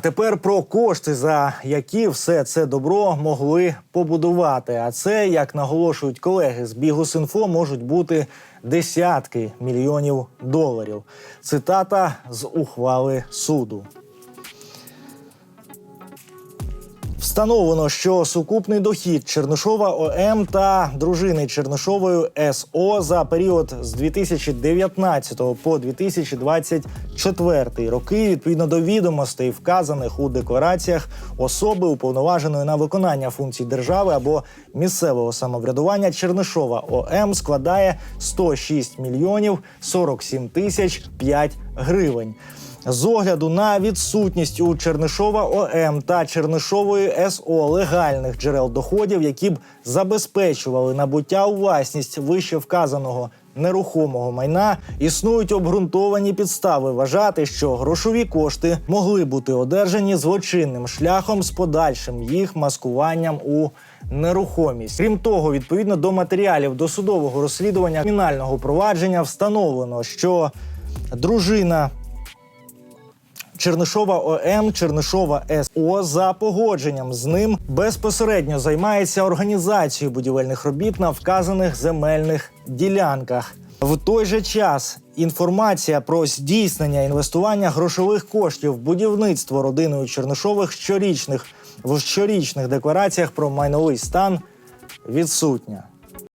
Тепер про кошти, за які все це добро могли побудувати. А це, як наголошують колеги з Бігус.Інфо, можуть бути десятки мільйонів доларів. Цитата з ухвали суду. Встановлено, що сукупний дохід Чернишова ОМ та дружини Чернишової СО за період з 2019 по 2024 роки, відповідно до відомостей, вказаних у деклараціях особи, уповноваженої на виконання функцій держави або місцевого самоврядування Чернишова ОМ складає 106 мільйонів 47 тисяч 5 гривень. З огляду на відсутність у Чернишова ОМ та Чернишової СО легальних джерел доходів, які б забезпечували набуття у власність вище вказаного нерухомого майна, існують обґрунтовані підстави вважати, що грошові кошти могли бути одержані злочинним шляхом з подальшим їх маскуванням у нерухомість. Крім того, відповідно до матеріалів досудового розслідування кримінального провадження встановлено, що дружина Чернишова ОМ, Чернишова СО за погодженням з ним безпосередньо займається організацією будівельних робіт на вказаних земельних ділянках. В той же час інформація про здійснення інвестування грошових коштів в будівництво родиною Чернишових щорічних в щорічних деклараціях про майновий стан відсутня.